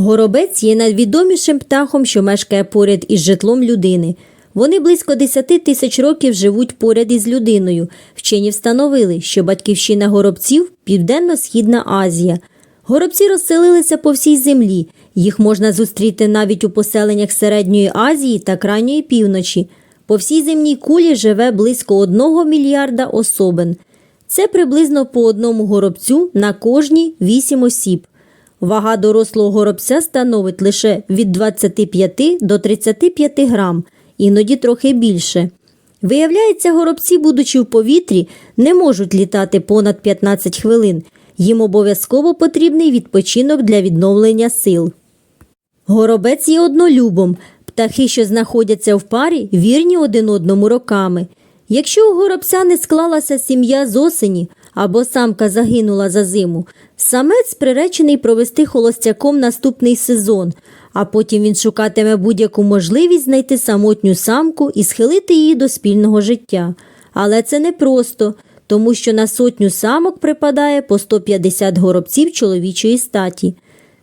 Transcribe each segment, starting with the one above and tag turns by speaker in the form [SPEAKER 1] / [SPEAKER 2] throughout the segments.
[SPEAKER 1] Горобець є найвідомішим птахом, що мешкає поряд із житлом людини. Вони близько 10 тисяч років живуть поряд із людиною. Вчені встановили, що батьківщина горобців Південно-Східна Азія. Горобці розселилися по всій землі. Їх можна зустріти навіть у поселеннях Середньої Азії та крайньої півночі. По всій земній кулі живе близько 1 мільярда особин. Це приблизно по одному горобцю на кожні 8 осіб. Вага дорослого горобця становить лише від 25 до 35 грам, іноді трохи більше. Виявляється, горобці, будучи в повітрі, не можуть літати понад 15 хвилин. Їм обов'язково потрібний відпочинок для відновлення сил. Горобець є однолюбом. Птахи, що знаходяться в парі, вірні один одному роками. Якщо у горобця не склалася сім'я з осені або самка загинула за зиму, самець приречений провести холостяком наступний сезон, а потім він шукатиме будь-яку можливість знайти самотню самку і схилити її до спільного життя. Але це непросто, тому що на сотню самок припадає по 150 горобців чоловічої статі.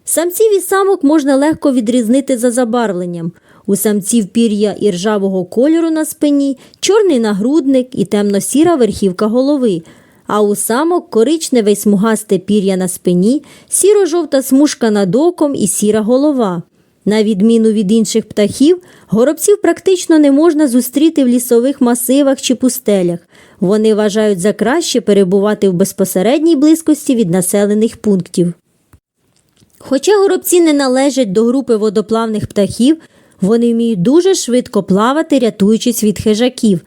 [SPEAKER 1] Самців і самок можна легко відрізнити за забарвленням. У самців пір'я і ржавого кольору на спині, чорний нагрудник і темно-сіра верхівка голови, а у самок коричневе й смугасте пір'я на спині, сіро-жовта смужка над оком і сіра голова. На відміну від інших птахів, горобців практично не можна зустріти в лісових масивах чи пустелях. Вони вважають за краще перебувати в безпосередній близькості від населених пунктів. Хоча горобці не належать до групи водоплавних птахів, вони вміють дуже швидко плавати, рятуючись від хижаків.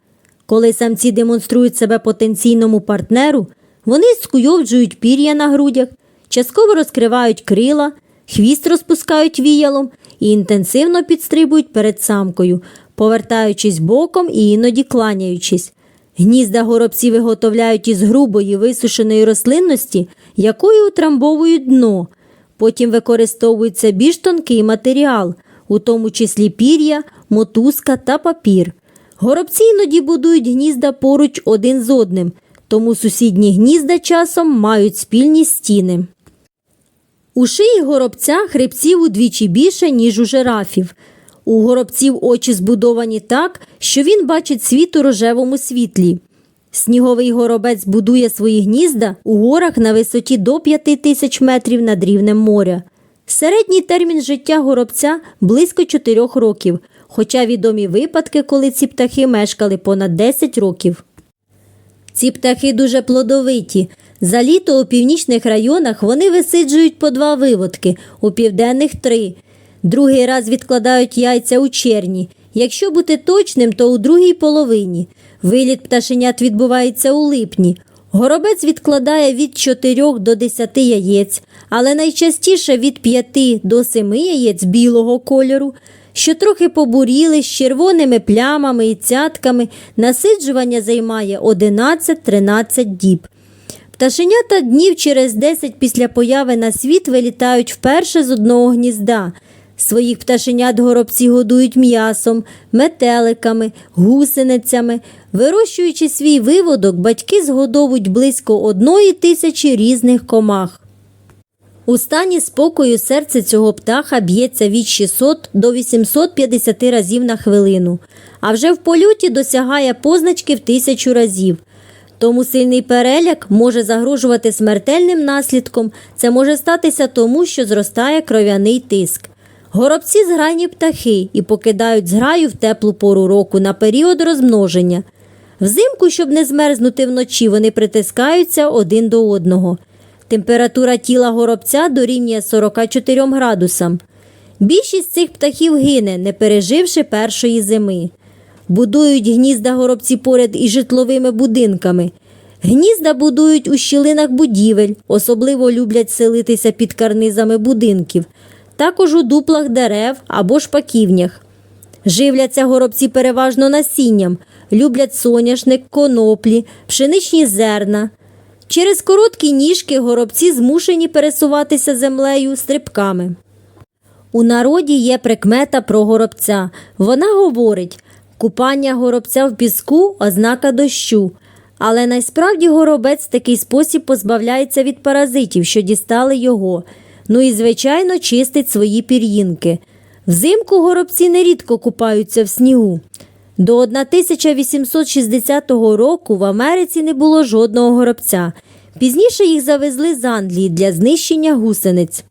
[SPEAKER 1] Коли самці демонструють себе потенційному партнеру, вони скуйовджують пір'я на грудях, частково розкривають крила, хвіст розпускають віялом і інтенсивно підстрибують перед самкою, повертаючись боком і іноді кланяючись. Гнізда горобці виготовляють із грубої висушеної рослинності, якою утрамбовують дно. Потім використовується більш тонкий матеріал, у тому числі пір'я, мотузка та папір. Горобці іноді будують гнізда поруч один з одним, тому сусідні гнізда часом мають спільні стіни. У шиї горобця хребців удвічі більше, ніж у жирафів. У горобців очі збудовані так, що він бачить світ у рожевому світлі. Сніговий горобець будує свої гнізда у горах на висоті до 5 тисяч метрів над рівнем моря. Середній термін життя горобця близько 4 років, хоча відомі випадки, коли ці птахи мешкали понад 10 років. Ці птахи дуже плодовиті. За літо у північних районах вони висиджують по два виводки, у південних три. Другий раз відкладають яйця у червні. Якщо бути точним, то у другій половині. Виліт пташенят відбувається у липні. Горобець відкладає від 4 до 10 яєць, але найчастіше від 5 до 7 яєць білого кольору, що трохи побуріли з червоними плямами і цятками, насиджування займає 11-13 діб. Пташенята днів через 10 після появи на світ вилітають вперше з одного гнізда. Своїх пташенят горобці годують м'ясом, метеликами, гусеницями. Вирощуючи свій виводок, батьки згодовують близько одної тисячі різних комах. У стані спокою серце цього птаха б'ється від 600 до 850 разів на хвилину, а вже в польоті досягає позначки в тисячу разів. Тому сильний переляк може загрожувати смертельним наслідком. Це може статися тому, що зростає кров'яний тиск. Горобці зграйні птахи і покидають зграю в теплу пору року на період розмноження. Взимку, щоб не змерзнути вночі, вони притискаються один до одного. Температура тіла горобця дорівнює 44 градусам. Більшість цих птахів гине, не переживши першої зими. Будують гнізда горобці поряд із житловими будинками. Гнізда будують у щілинах будівель, особливо люблять селитися під карнизами будинків, також у дуплах дерев або шпаківнях. Живляться горобці переважно насінням, люблять соняшник, коноплі, пшеничні зерна. Через короткі ніжки горобці змушені пересуватися землею стрибками. У народі є прикмета про горобця. Вона говорить: купання горобця в піску ознака дощу. Але насправді горобець в такий спосіб позбавляється від паразитів, що дістали його. Ну і, звичайно, чистить свої пір'їнки. Взимку горобці нерідко купаються в снігу. До 1860 року в Америці не було жодного горобця. Пізніше їх завезли з Англії для знищення гусениць.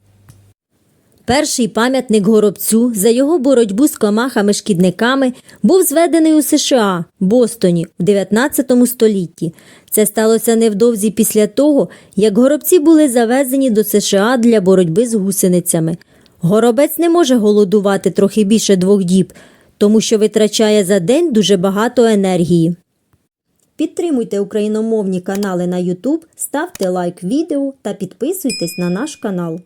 [SPEAKER 1] Перший пам'ятник горобцю за його боротьбу з комахами-шкідниками був зведений у США, Бостоні, в 19 столітті. Це сталося невдовзі після того, як горобці були завезені до США для боротьби з гусеницями. Горобець не може голодувати трохи більше двох діб, тому що витрачає за день дуже багато енергії. Підтримуйте україномовні канали на YouTube, ставте лайк відео та підписуйтесь на наш канал.